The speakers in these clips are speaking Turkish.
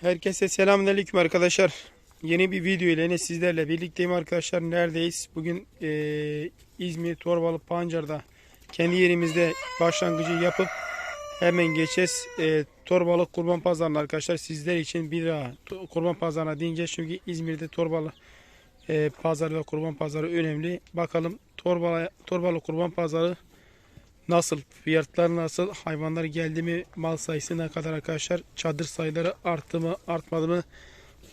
Herkese selamünaleyküm arkadaşlar. Yeni bir video ile yine sizlerle birlikteyim arkadaşlar. Neredeyiz? Bugün eee, İzmir Torbalı Pancar'da kendi yerimizde başlangıcı yapıp hemen geçeceğiz. Eee Torbalı Kurban Pazarı'na arkadaşlar sizler için bir daha Kurban Pazarı'na dinleyeceğiz. Çünkü İzmir'de Torbalı eee Pazarı ve Kurban Pazarı önemli. Bakalım Torbalı, Torbalı Kurban Pazarı Nasıl? Fiyatlar nasıl? Hayvanlar geldi mi? Mal sayısı ne kadar arkadaşlar? Çadır sayıları arttı mı? Artmadı mı?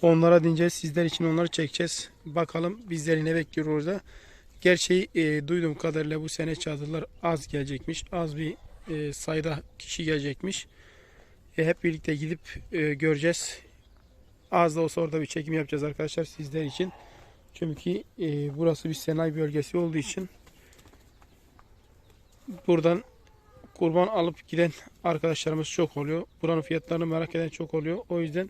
Onlara dinleyeceğiz. Sizler için onları çekeceğiz. Bakalım bizleri ne bekliyor orada. Gerçeği e, duyduğum kadarıyla bu sene çadırlar az gelecekmiş. Az bir e, sayıda kişi gelecekmiş. E, hep birlikte gidip e, göreceğiz. Az da olsa orada bir çekim yapacağız arkadaşlar sizler için. Çünkü e, burası bir sanayi bölgesi olduğu için buradan kurban alıp giden arkadaşlarımız çok oluyor. Buranın fiyatlarını merak eden çok oluyor. O yüzden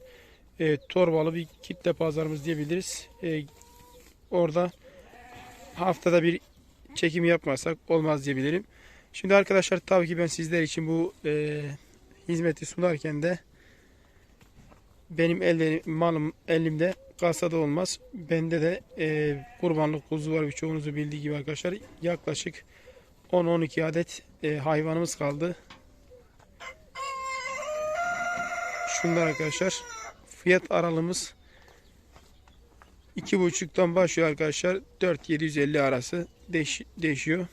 e, torbalı bir kitle pazarımız diyebiliriz. E, orada haftada bir çekim yapmasak olmaz diyebilirim. Şimdi arkadaşlar tabii ki ben sizler için bu e, hizmeti sunarken de benim elde, malım elimde kasada olmaz. Bende de e, kurbanlık kuzu var birçoğunuzun bildiği gibi arkadaşlar. Yaklaşık 10-12 adet e, hayvanımız kaldı. Şunlar arkadaşlar. Fiyat aralığımız 2.5'tan başlıyor arkadaşlar. 4-750 arası değiş değişiyor.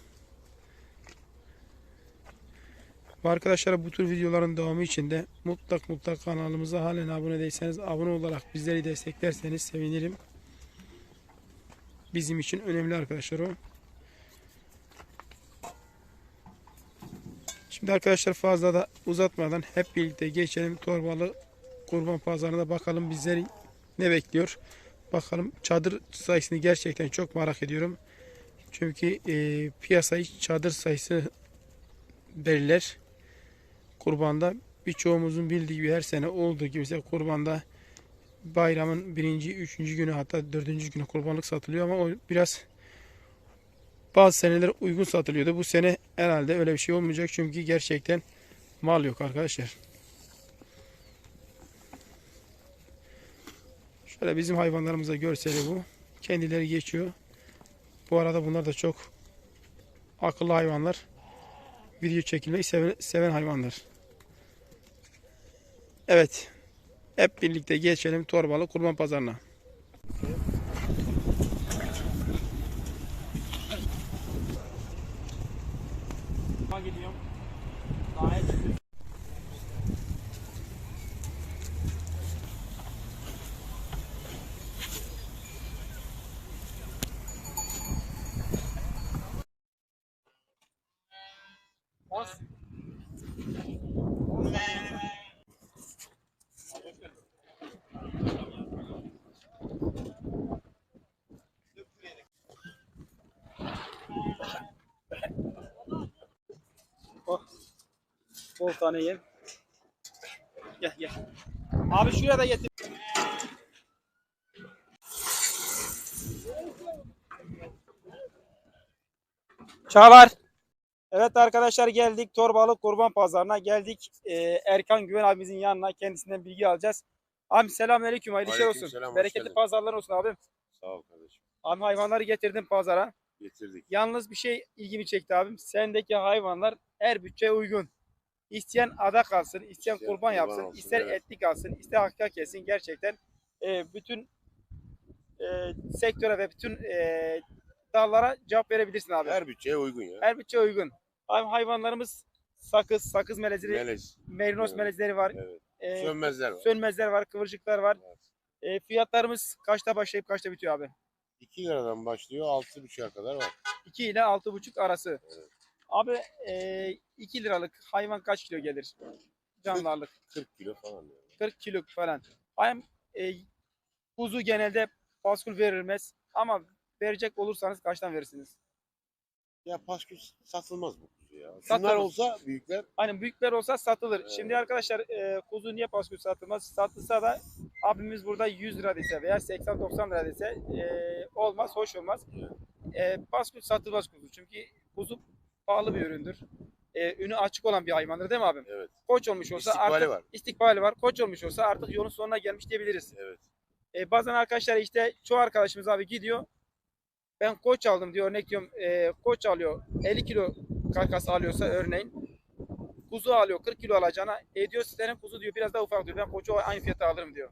Arkadaşlar bu tür videoların devamı için de mutlak mutlak kanalımıza halen abone değilseniz abone olarak bizleri desteklerseniz sevinirim. Bizim için önemli arkadaşlar o. Şimdi arkadaşlar fazla da uzatmadan hep birlikte geçelim Torbalı Kurban Pazarı'na bakalım bizleri ne bekliyor. Bakalım çadır sayısını gerçekten çok merak ediyorum. Çünkü e, piyasayı çadır sayısı belirler. Kurbanda birçoğumuzun bildiği gibi her sene olduğu gibi mesela kurbanda bayramın birinci, üçüncü günü hatta dördüncü günü kurbanlık satılıyor ama o biraz bazı seneler uygun satılıyordu. Bu sene herhalde öyle bir şey olmayacak çünkü gerçekten mal yok arkadaşlar. Şöyle bizim hayvanlarımıza görseli bu. Kendileri geçiyor. Bu arada bunlar da çok akıllı hayvanlar. Video çekilmeyi seven, seven hayvanlar. Evet. Hep birlikte geçelim Torbalı Kurban Pazarı'na. Gidiyorum. Bol tane yem. Gel gel. Abi şuraya da getir. Çağlar. Evet arkadaşlar geldik Torbalı Kurban Pazarı'na geldik. Ee, Erkan Güven abimizin yanına kendisinden bilgi alacağız. Abi selamünaleyküm hayırlı işler olsun. Hoş Bereketli pazarlar olsun abim. Sağ ol kardeşim. Abi hayvanları getirdim pazara. Getirdik. Yalnız bir şey ilgimi çekti abim. Sendeki hayvanlar her bütçeye uygun. İsteyen ada kalsın, isteyen İsteyen kurban kurban yapsın, olsun, ister evet. etli kalsın, ister hakka kesin. Gerçekten e, bütün e, sektöre ve bütün e, dallara cevap verebilirsin abi. Her, Her bütçeye uygun ya. bütçeye uygun. Abi hayvanlarımız sakız, sakız melezleri, Melez. merinos Evet. melezleri var. Evet. E, Sönmezler var. Sönmezler var, kıvırcıklar var. Evet. E, fiyatlarımız kaçta başlayıp kaçta bitiyor abi? 2 liradan başlıyor 6,5'a kadar var. 2 ile 6,5 arası. Evet. Abi e, 2 liralık hayvan kaç kilo gelir? Canlı ağırlık. 40 kilo falan. Yani. 40 kilo falan. Hem e, kuzu genelde baskül verilmez ama verecek olursanız kaçtan verirsiniz? Ya paskül satılmaz bu kuzu ya. Satılır. Şunlar olsa büyükler Hani büyükler olsa satılır. Evet. Şimdi arkadaşlar e, kuzu niye baskül satılmaz? Satılsa da abimiz burada 100 lira dese veya 80-90 lira dese e, olmaz, hoş olmaz. E, baskül satılmaz kuzu. Çünkü kuzu pahalı bir üründür. e, ünü açık olan bir hayvandır değil mi abim? Evet. Koç olmuş olsa İstikbali artık var. istikbali var. Koç olmuş olsa artık yolun sonuna gelmiş diyebiliriz. Evet. E, bazen arkadaşlar işte çoğu arkadaşımız abi gidiyor. Ben koç aldım diyor. Örnek diyorum e, koç alıyor 50 kilo karkas alıyorsa örneğin. Kuzu alıyor 40 kilo alacağına. E diyor senin kuzu diyor biraz daha ufak diyor. Ben koçu aynı fiyata alırım diyor.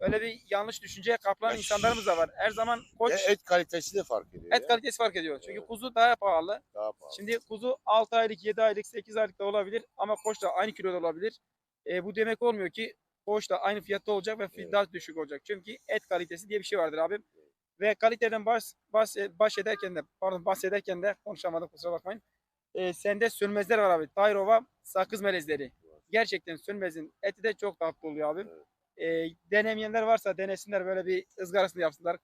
Öyle bir yanlış düşünceye kaplanan Ya insanlarımız da var. Her zaman koç E, et kalitesi de fark ediyor. et ya. kalitesi fark ediyor. Çünkü Evet. kuzu daha pahalı. Daha pahalı. Şimdi kuzu 6 aylık, 7 aylık, 8 aylık da olabilir ama koç da aynı kiloda olabilir. E, bu demek olmuyor ki koç da aynı fiyatta olacak ve Evet. daha düşük olacak. Çünkü et kalitesi diye bir şey vardır abim. Ve kaliteden baş, baş, baş ederken de pardon bahsederken de konuşamadım kusura bakmayın. E, sende sönmezler var abi. Tayrova sakız melezleri. Gerçekten sönmezin eti de çok tatlı oluyor abim. E, denemeyenler varsa denesinler böyle bir ızgarasını yapsınlar.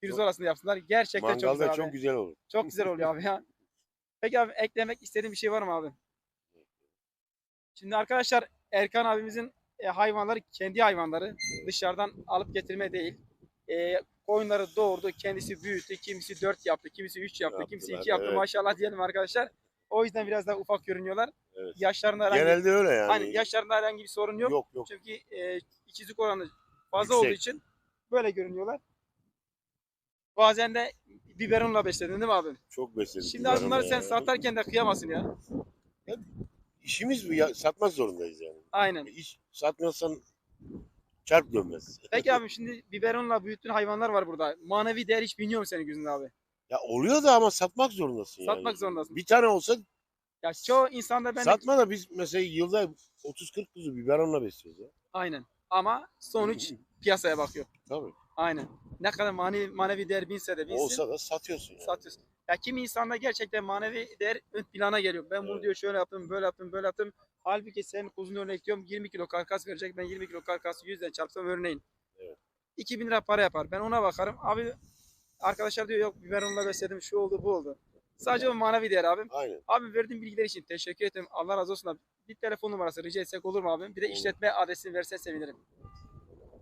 Pirzolasını yapsınlar. Gerçekten çok güzel Mangalda abi. çok güzel olur. Çok güzel oluyor abi ya. Peki abi eklemek istediğin bir şey var mı abi? Şimdi arkadaşlar Erkan abimizin e, hayvanları kendi hayvanları dışarıdan alıp getirme değil. E, koyunları doğurdu, kendisi büyüttü, kimisi 4 yaptı, kimisi 3 yaptı, kimisi Yaptılar, 2 yaptı evet. maşallah diyelim arkadaşlar. O yüzden biraz daha ufak görünüyorlar. Evet. Yaşlarında herhangi, Genelde öyle yani. hani yaşlarında herhangi bir sorun yok. yok yok. Çünkü e, ikizlik oranı fazla Yüksek. olduğu için böyle görünüyorlar. Bazen de biberonla besledin değil mi abi? Çok besledik. Şimdi abi bunları ya. sen satarken de kıyamasın ya. İşimiz bu ya. Satmak zorundayız yani. Aynen. İş satmazsan çarp dönmez. Peki abi şimdi biberonla büyüttüğün hayvanlar var burada. Manevi değer hiç biniyor mu senin gözünde abi? Ya oluyor da ama satmak zorundasın yani. Satmak zorundasın. Bir tane olsa Ya çoğu insanda ben satma da biz mesela yılda 30-40 kuzu biberonla besliyoruz ya. aynen. Ama sonuç piyasaya bakıyor. Tabii. Aynen. Ne kadar manevi, manevi değer binse de binsin Olsa da satıyorsun yani. satıyorsun. Ya kimi insanda gerçekten manevi değer ön plana geliyor. Ben bunu Evet. diyor şöyle yaptım, böyle yaptım, böyle yaptım. Halbuki senin kuzunu örnek diyorum 20 kilo karkas verecek. Ben 20 kilo karkası 100'den çarpsam örneğin. Evet. 2000 lira para yapar. Ben ona bakarım. Abi arkadaşlar diyor yok biberonla besledim şu oldu bu oldu. Sadece o manevi değer abim. Aynen. Abi verdiğin bilgiler için teşekkür ederim. Allah razı olsun abi. Bir telefon numarası rica etsek olur mu abim? Bir de işletme adresini versen sevinirim.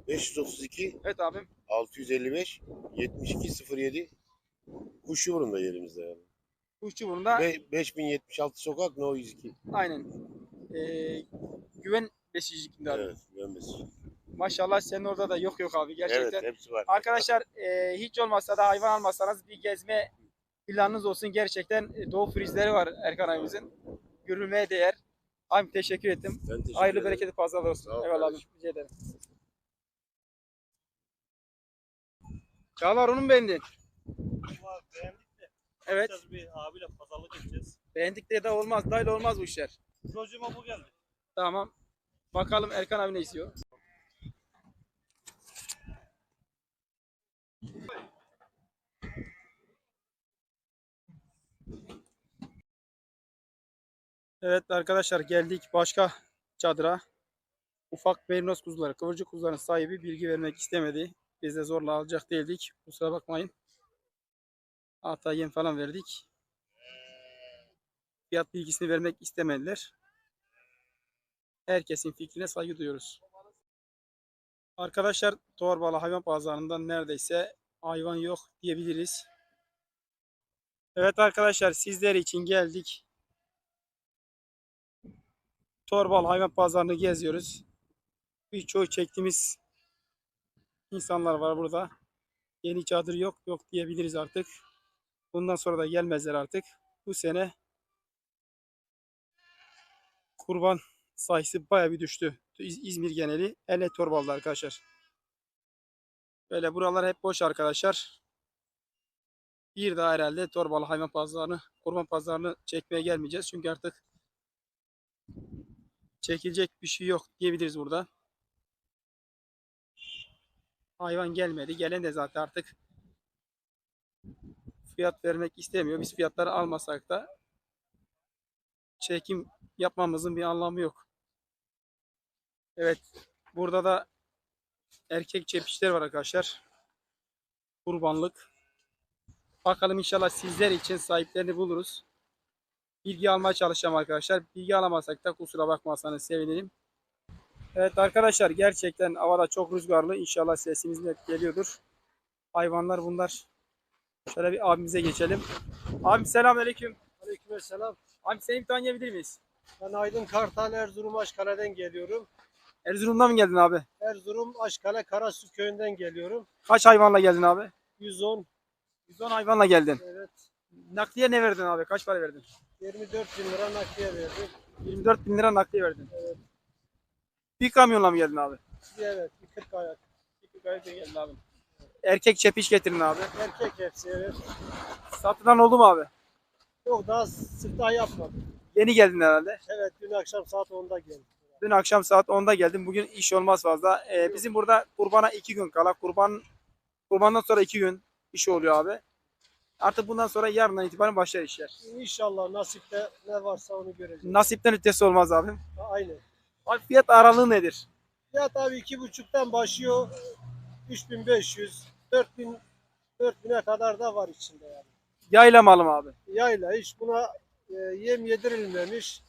532 Evet abim. 655 7207 Kuşyurun'da yerimizde yani. Kuşçuburnu'nda Ve 5076 sokak No 102. aynen. Ee, güven besicilikinde abi. Evet, ben besliyorum. Maşallah senin orada da yok yok abi gerçekten. Evet, hepsi var. Arkadaşlar e, hiç olmazsa da hayvan almazsanız bir gezme planınız olsun. Gerçekten e, doğu frizleri var Erkan abimizin. Görülmeye değer. Abi teşekkür ettim. Ben teşekkür Hayırlı ederim. bereketli pazarlar olsun. Sağ Eyvallah abi. Rica ederim. Çağlar onu mu beğendin? Ama beğendik de. Evet. Biraz bir abiyle pazarlık edeceğiz. Beğendik de de olmaz. Dayla olmaz bu işler. Çocuğuma bu geldi. Tamam. Bakalım Erkan abi ne istiyor? Evet arkadaşlar geldik başka çadıra. Ufak merinos kuzuları, kıvırcık kuzuların sahibi bilgi vermek istemedi. Biz de zorla alacak değildik. Kusura bakmayın. Hatta yem falan verdik. Fiyat bilgisini vermek istemediler. Herkesin fikrine saygı duyuyoruz. Arkadaşlar Torbalı hayvan pazarından neredeyse hayvan yok diyebiliriz. Evet arkadaşlar sizler için geldik. Torbalı hayvan pazarını geziyoruz. Birçoğu çektiğimiz insanlar var burada. Yeni çadır yok yok diyebiliriz artık. Bundan sonra da gelmezler artık. Bu sene kurban sayısı baya bir düştü. İz- İzmir geneli ele torbalı arkadaşlar. Böyle buralar hep boş arkadaşlar. Bir daha herhalde torbalı hayvan pazarını, kurban pazarını çekmeye gelmeyeceğiz. Çünkü artık çekilecek bir şey yok diyebiliriz burada. Hayvan gelmedi. Gelen de zaten artık fiyat vermek istemiyor. Biz fiyatları almasak da çekim yapmamızın bir anlamı yok. Evet. Burada da erkek çepişler var arkadaşlar. Kurbanlık. Bakalım inşallah sizler için sahiplerini buluruz. Bilgi almaya çalışacağım arkadaşlar. Bilgi alamazsak da kusura bakmazsanız sevinirim. Evet arkadaşlar gerçekten havada çok rüzgarlı. İnşallah sesimiz net geliyordur. Hayvanlar bunlar. Şöyle bir abimize geçelim. Abim selamünaleyküm. Aleykümselam. Abi seni bir tanıyabilir miyiz? Ben Aydın Kartal Erzurum Aşkale'den geliyorum. Erzurum'dan mı geldin abi? Erzurum Aşkale Karasu köyünden geliyorum. Kaç hayvanla geldin abi? 110 110 hayvanla geldin. evet Nakliye ne verdin abi? Kaç para verdin? 24 bin lira nakliye verdim. 24 bin lira nakliye verdin. Bir kamyonla mı geldin abi? Evet bir 40 ayak. Bir gayet iyi geldin abi. Erkek çepiş getirin abi. Erkek hepsi evet. Satılan oldu mu abi? Yok daha siftah yapmadım. Yeni geldin herhalde. Evet dün akşam saat 10'da geldim. Dün akşam saat 10'da geldim. Bugün iş olmaz fazla. Ee, bizim burada kurbana 2 gün kala. Kurban kurbandan sonra 2 gün iş oluyor abi. Artık bundan sonra yarından itibaren başlar işler. İnşallah nasipte ne varsa onu göreceğiz. Nasipten ötesi olmaz abi. Aynı. Abi fiyat aralığı nedir? Ya tabii iki buçuktan başlıyor. 3500, 4000, 4000'e kadar da var içinde yani. Yayla malı mı abi? yayla hiç buna e, yem yedirilmemiş.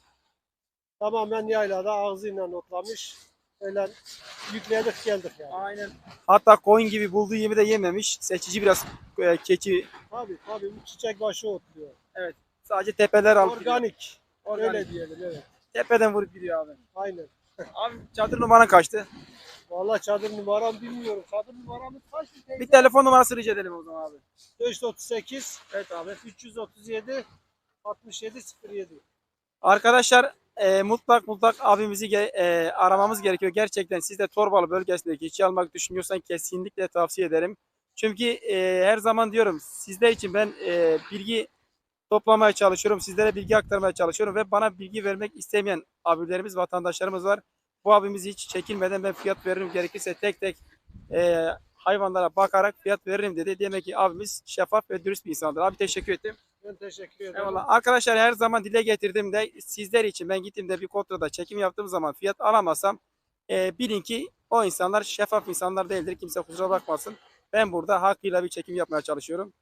Tamamen yaylada ağzıyla otlamış. Öyle yükledik geldik yani. Aynen. Hatta koyun gibi bulduğu yemi de yememiş. Seçici biraz e, keçi. Tabii tabii bu çiçek başı otluyor. Sadece tepeler alıp. Organik. Organik. Öyle diyelim evet. Tepeden vurup gidiyor abi. Aynen. Abi çadır numaran kaçtı? Vallahi çadır numaram bilmiyorum. Çadır numaramız kaç? Bir telefon numarası rica edelim o zaman abi. 538 Evet abi. 337 67 07. Arkadaşlar e, mutlak mutlak abimizi e, aramamız gerekiyor. Gerçekten siz de Torbalı bölgesindeki işçi almak düşünüyorsan kesinlikle tavsiye ederim. Çünkü e, her zaman diyorum sizler için ben e, bilgi toplamaya çalışıyorum. Sizlere bilgi aktarmaya çalışıyorum ve bana bilgi vermek istemeyen abilerimiz, vatandaşlarımız var. Bu abimiz hiç çekinmeden ben fiyat veririm gerekirse tek tek e, hayvanlara bakarak fiyat veririm dedi. Demek ki abimiz şeffaf ve dürüst bir insandır. Abi teşekkür ettim. Ben teşekkür ederim. Eyvallah. Arkadaşlar her zaman dile getirdim de sizler için ben gittiğimde bir kontrada çekim yaptığım zaman fiyat alamazsam e, bilin ki o insanlar şeffaf insanlar değildir. Kimse kusura bakmasın. Ben burada hakkıyla bir çekim yapmaya çalışıyorum.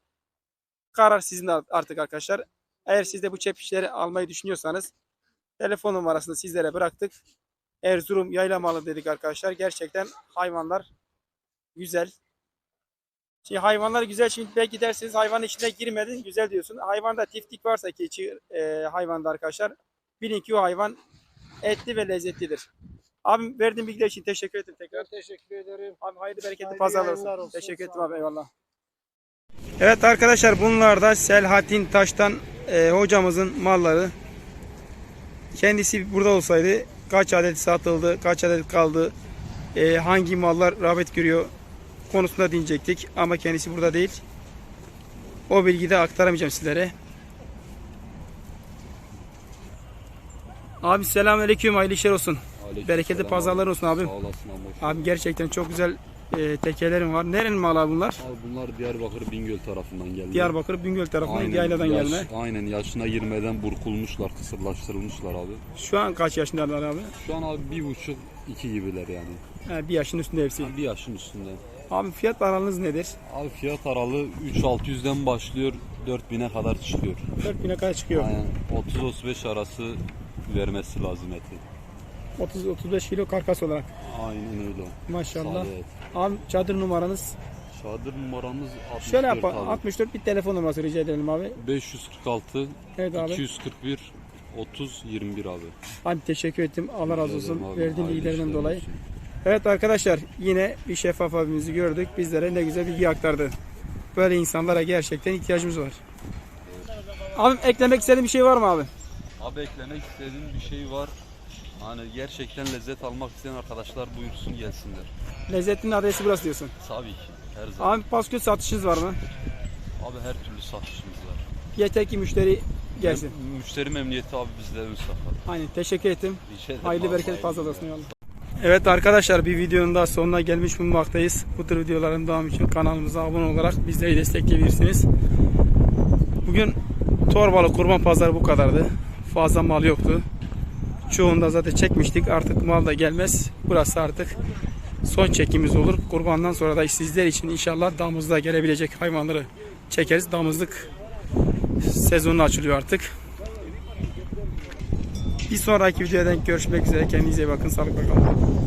Karar sizin artık arkadaşlar. Eğer siz de bu çepişleri almayı düşünüyorsanız telefon numarasını sizlere bıraktık. Erzurum yaylamalı dedik arkadaşlar. Gerçekten hayvanlar güzel. Şimdi hayvanlar güzel. Şimdi belki dersiniz hayvanın içine girmedin güzel diyorsun. Hayvanda tiftik varsa ki içi, e, hayvanda arkadaşlar bilin ki o hayvan etli ve lezzetlidir. Abim verdiğin bilgiler için teşekkür ederim tekrar. Ben teşekkür ederim. Abi hayırlı bereketli pazarlar olsun. olsun. Teşekkür ederim abi eyvallah. Evet arkadaşlar bunlar da Selahattin Taş'tan e, hocamızın malları. Kendisi burada olsaydı kaç adet satıldı, kaç adet kaldı, e, hangi mallar rağbet görüyor konusunda dinleyecektik. Ama kendisi burada değil. O bilgiyi de aktaramayacağım sizlere. Abi selamünaleyküm, hayırlı işler olsun. Aleyküm Bereketli selam pazarlar olsun abim. Sağ olasın abi. Abi gerçekten çok güzel e, tekelerim var. Nerenin malı abi bunlar? Abi bunlar Diyarbakır Bingöl tarafından geldi. Diyarbakır Bingöl tarafından Aynen, yayladan yaş- gelme. Aynen yaşına girmeden burkulmuşlar, kısırlaştırılmışlar abi. Şu an kaç yaşındalar abi? Şu an abi bir buçuk, iki gibiler yani. Ha, bir yaşın üstünde hepsi. Bir yaşın üstünde. Abi fiyat aralığınız nedir? Abi fiyat aralığı 3600'den başlıyor, 4000'e kadar çıkıyor. 4000'e kadar çıkıyor. Aynen 30-35 arası vermesi lazım eti. 30-35 kilo karkas olarak. Aynen öyle. Maşallah. Sade et. Abi çadır numaranız. Çadır numaramız 64 Şöyle yapalım. abi. 64 bir telefon numarası rica edelim abi. 546 Evet abi. 241 30 21 abi. Abi teşekkür ettim. Allah razı olsun. Ederim abi. Verdiğin Hayırlı işler dolayı. olsun. Evet arkadaşlar yine bir şeffaf abimizi gördük. Bizlere ne güzel bilgi aktardı. Böyle insanlara gerçekten ihtiyacımız var. Abim eklemek istediğin bir şey var mı abi? Abi eklemek istediğim bir şey var. Hani gerçekten lezzet almak isteyen arkadaşlar buyursun gelsinler. Lezzetin adresi burası diyorsun. Tabii ki her zaman. Abi paskül satışınız var mı? Abi her türlü satışımız var. Yeter ki müşteri gelsin. Müşteri memnuniyeti abi bizde ön safhada. Aynen teşekkür ettim. Rica ederim Hayırlı abi, bereket fazla olsun yallah. Evet arkadaşlar bir videonun daha sonuna gelmiş bulunmaktayız. Bu tür videoların devamı için kanalımıza abone olarak bizleri destekleyebilirsiniz. Bugün Torbalı Kurban Pazarı bu kadardı. Fazla mal yoktu. Çoğunda zaten çekmiştik. Artık mal da gelmez. Burası artık son çekimimiz olur. Kurbandan sonra da sizler için inşallah damızda gelebilecek hayvanları çekeriz. Damızlık sezonu açılıyor artık. Bir sonraki videoda görüşmek üzere. Kendinize iyi bakın. Sağlıkla kalın.